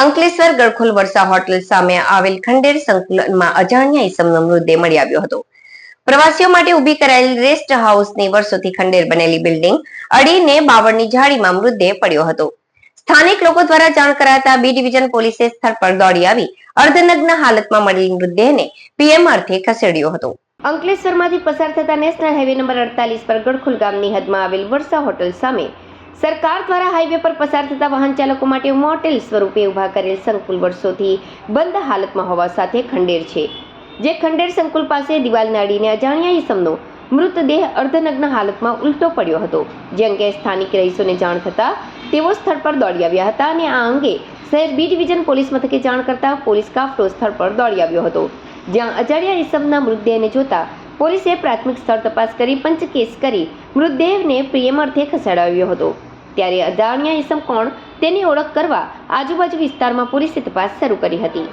અંકલેશ્વર ગળખોલ વર્ષા hotel સામે આવેલ ખંડેર સંકુલમાં અજાણ્યા ઈસમનો મૃતદેહ મળી આવ્યો હતો. પ્રવાસીઓ માટે ઊભી કરાયેલ રેસ્ટ હાઉસની વર્ષોથી ખંડેર બનેલી બિલ્ડિંગ અડીને બાવળની ઝાડીમાં મૃતદેહ પડ્યો હતો. સ્થાનિક લોકો દ્વારા જાણ કરાતા બી ડિવિઝન પોલીસે સ્થળ પર દોડી આવી અર્ધનગ્ન હાલતમાં મળેલી મૃતદેહને પીએમ અર્થે ખસેડ્યો હતો. અંકલેશ્વરમાંથી પસાર થતા નેશનલ હાઈવે નંબર અડતાલીસ પર ગડખુલ ગામની હદમાં આવેલ વર્ષા હોટલ સામે સરકાર દ્વારા હાઈવે પર પસાર થતા વાહન ચાલકો માટે મોટેલ સ્વરૂપે ઊભા કરેલ સંકુલ વર્ષોથી બંધ હાલતમાં હોવા સાથે ખંડેર છે. જે ખંડેર સંકુલ પાસે દિવાલ નાડીને અજાણ્યા ઈસમનો મૃતદેહ અર્ધનગ્ન હાલતમાં ઉલટો પડ્યો હતો. જે અંગે સ્થાનિક રહીશોને જાણ થતાં તેઓ સ્થળ પર દોડી આવ્યા હતા અને આ અંગે શહેર બી ડિવિઝન પોલીસ મથકે જાણ કરતા પોલીસ કાફલો સ્થળ પર દોડી આવ્યો હતો. જ્યાં અજાણ્યા ઈસમના મૃતદેહને જોતા પોલીસે પ્રાથમિક સ્થળ તપાસ કરી પંચકેસ કરી મૃતદેહને પ્રિયમ અર્થે ખસેડાવ્યો હતો. ત્યારે અજાણ્યા ઈસમ કોણ તેની ઓળખ કરવા આજુબાજુ વિસ્તારમાં પોલીસે તપાસ શરૂ કરી હતી.